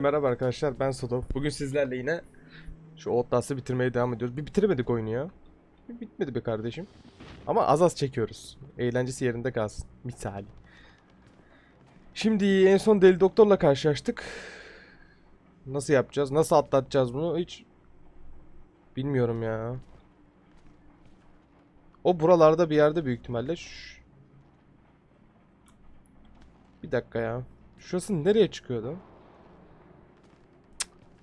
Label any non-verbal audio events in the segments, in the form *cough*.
Merhaba arkadaşlar ben Sodo. Bugün sizlerle yine şu Outlast'ı bitirmeye devam ediyoruz. Bir bitiremedik oyunu ya. Bir bitmedi be kardeşim. Ama az az çekiyoruz. Eğlencesi yerinde kalsın. Misali. Şimdi en son Deli Doktor'la karşılaştık. Nasıl yapacağız? Nasıl atlatacağız bunu? Hiç bilmiyorum ya. O buralarda bir yerde büyük ihtimalle. Şş. Bir dakika ya. Şurası nereye çıkıyordu?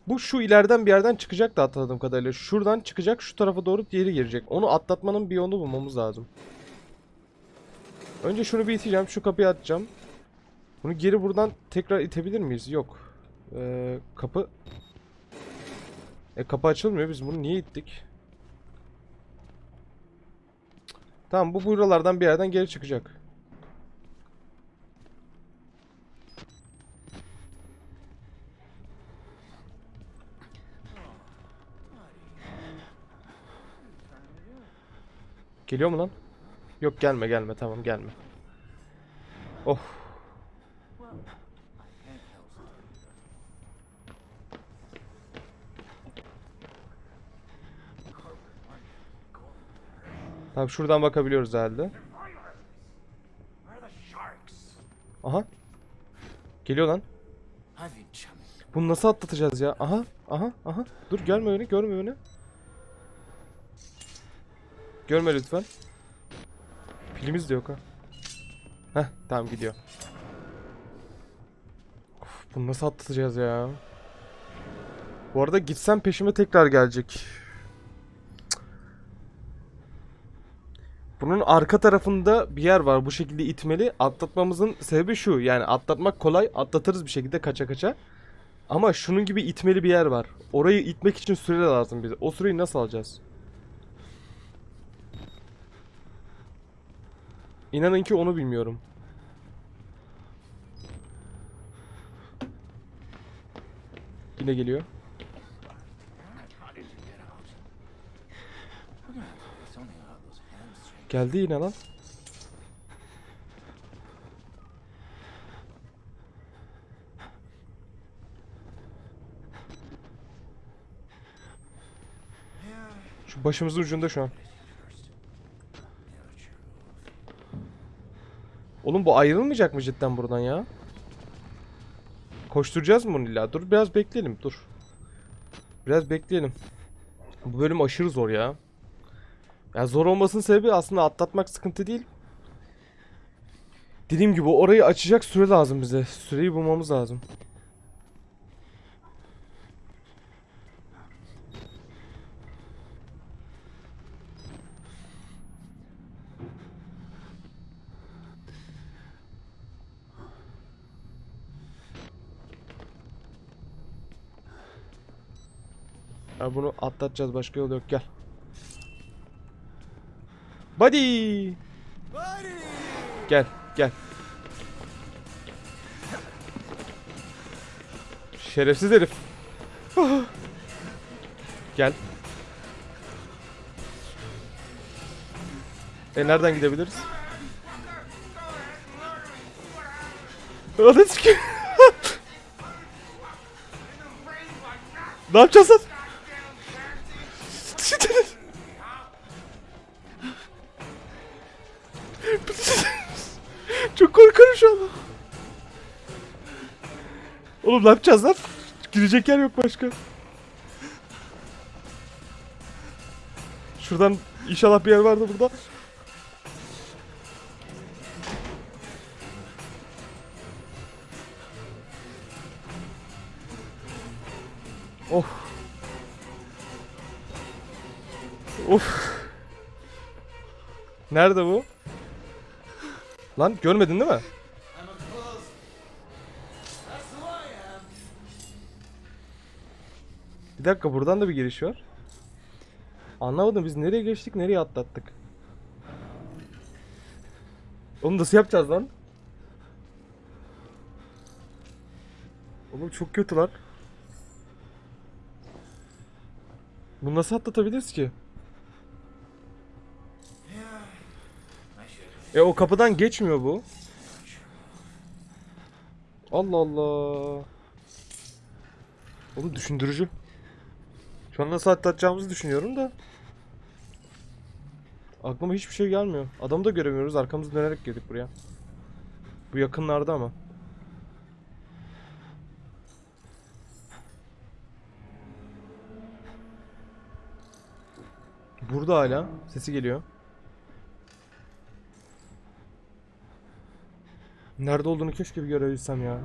Bu şu ileriden bir yerden çıkacak da atladığım kadarıyla. Şuradan çıkacak şu tarafa doğru geri girecek. Onu atlatmanın bir yolunu bulmamız lazım. Önce şunu bir iteceğim. Şu kapıyı atacağım. Bunu geri buradan tekrar itebilir miyiz? Yok. Ee, kapı... E kapı açılmıyor. Biz bunu niye ittik? Tamam bu buralardan bir yerden geri çıkacak. Geliyor mu lan? Yok gelme gelme tamam gelme. Oh. Tamam şuradan bakabiliyoruz herhalde. Aha. Geliyor lan. Bunu nasıl atlatacağız ya? Aha, aha, aha. Dur görme öyle, görme öyle. Görme lütfen. Pilimiz de yok ha. Heh, tamam gidiyor. Of, bunu nasıl atlatacağız ya? Bu arada gitsem peşime tekrar gelecek. Bunun arka tarafında bir yer var bu şekilde itmeli. Atlatmamızın sebebi şu. Yani atlatmak kolay. Atlatırız bir şekilde kaça kaça. Ama şunun gibi itmeli bir yer var. Orayı itmek için süre lazım bize. O süreyi nasıl alacağız? İnanın ki onu bilmiyorum. Yine geliyor. Geldi yine lan. Şu başımızın ucunda şu an. Oğlum bu ayrılmayacak mı cidden buradan ya? Koşturacağız mı bunu illa? Dur biraz bekleyelim dur. Biraz bekleyelim. Bu bölüm aşırı zor ya. Ya zor olmasının sebebi aslında atlatmak sıkıntı değil. Dediğim gibi orayı açacak süre lazım bize. Süreyi bulmamız lazım. Ya bunu atlatacağız başka yol yok gel. Buddy! Gel, gel. Şerefsiz herif. Gel. E nereden gidebiliriz? Hadi sikeyim. *laughs* ne yapacağız lan? Oğlum ne yapacağız lan? Girecek yer yok başka. Şuradan inşallah bir yer vardı burada. Of. Of. Nerede bu? Lan görmedin değil mi? Dakika buradan da bir giriş var. Anlamadım biz nereye geçtik nereye atlattık. Onu nasıl yapacağız lan? Oğlum çok kötü lan. Bunu nasıl atlatabiliriz ki? E o kapıdan geçmiyor bu. Allah Allah. Oğlum düşündürücü. Şu an nasıl atlatacağımızı düşünüyorum da. Aklıma hiçbir şey gelmiyor. Adamı da göremiyoruz. Arkamızı dönerek girdik buraya. Bu yakınlarda ama. Burada hala. Sesi geliyor. Nerede olduğunu keşke bir görebilsem ya.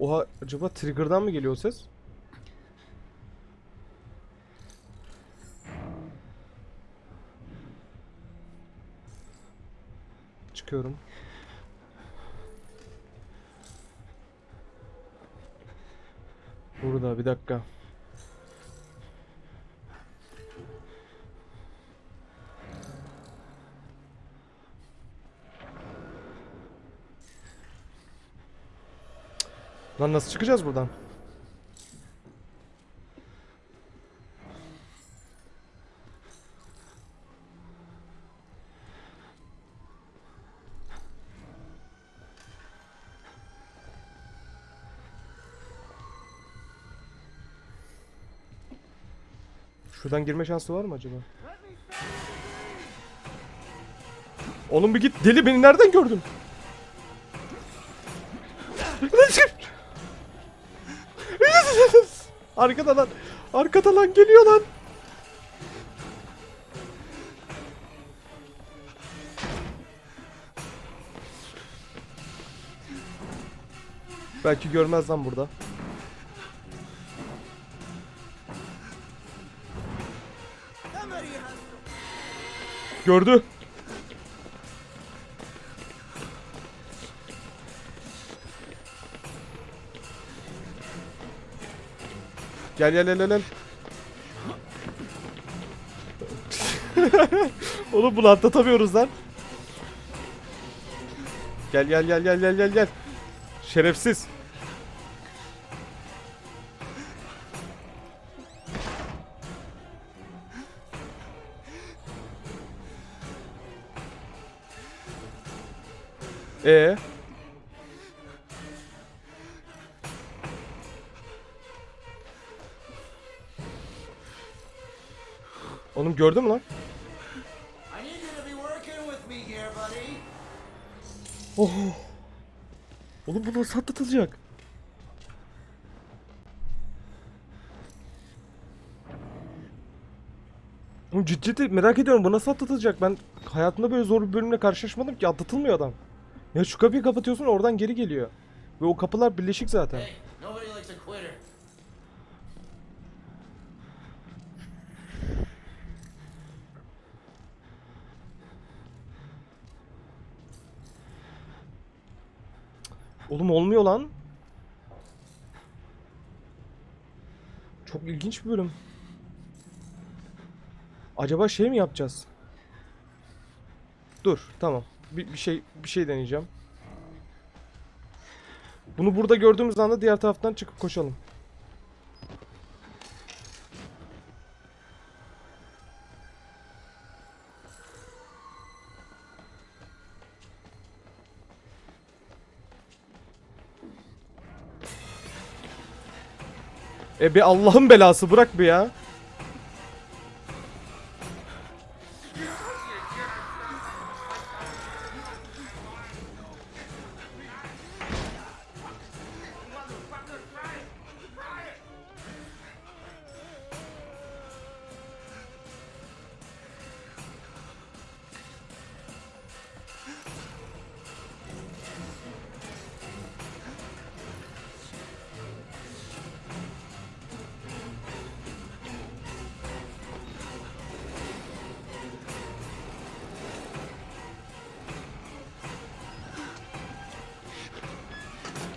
Oha acaba trigger'dan mı geliyor ses? Çıkıyorum. Burada bir dakika. Lan nasıl çıkacağız buradan? Şuradan girme şansı var mı acaba? Oğlum bir git deli beni nereden gördün? *laughs* Arkada lan. Arkada lan geliyor lan. Belki görmez lan burada. Gördü. Gel gel gel gel. *laughs* Oğlum bunu atlatamıyoruz lan. Gel gel gel gel gel gel gel. Şerefsiz. Ee. Oğlum gördün mü lan? Oh. Oğlum bu nasıl atlatılacak? Oğlum ciddi merak ediyorum bu nasıl atlatılacak? Ben hayatımda böyle zor bir bölümle karşılaşmadım ki atlatılmıyor adam. Ya şu kapıyı kapatıyorsun oradan geri geliyor. Ve o kapılar birleşik zaten. Hey, Oğlum olmuyor lan. Çok ilginç bir bölüm. Acaba şey mi yapacağız? Dur, tamam. Bir, bir şey bir şey deneyeceğim. Bunu burada gördüğümüz anda diğer taraftan çıkıp koşalım. E bir Allah'ın belası bırak bir ya.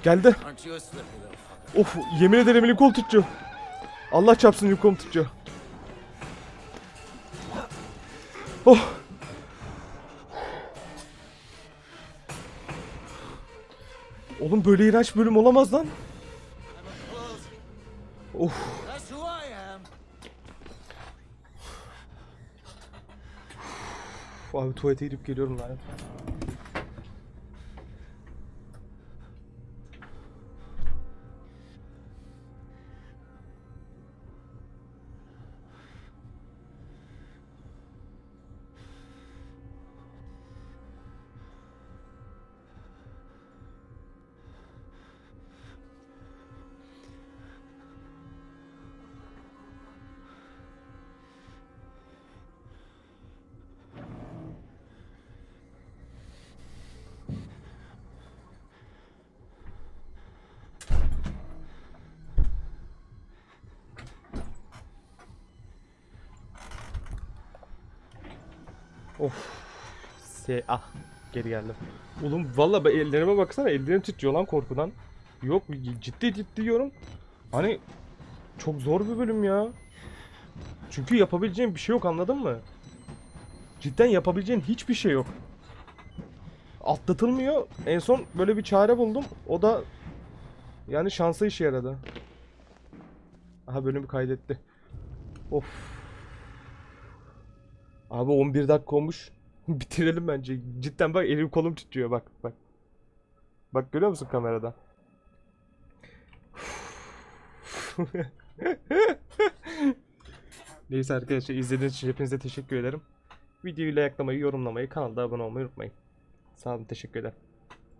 Geldi. Of yemin ederim elim kol tutuyor. Allah çarpsın elim kol tutuyor. Oh. Oğlum böyle iğrenç bölüm olamaz lan. Of. Abi tuvalete gidip geliyorum lan. Of. Se ah geri geldim. Oğlum valla ellerime baksana ellerim titriyor lan korkudan. Yok ciddi ciddi diyorum. Hani çok zor bir bölüm ya. Çünkü yapabileceğin bir şey yok anladın mı? Cidden yapabileceğin hiçbir şey yok. Atlatılmıyor. En son böyle bir çare buldum. O da yani şansa işe yaradı. Aha bölümü kaydetti. Of. Abi 11 dakika olmuş. *laughs* Bitirelim bence. Cidden bak elim kolum titriyor bak bak. Bak görüyor musun kamerada? *laughs* Neyse arkadaşlar izlediğiniz için hepinize teşekkür ederim. Videoyu like'lamayı, yorumlamayı, kanalda abone olmayı unutmayın. Sağ olun, teşekkür ederim.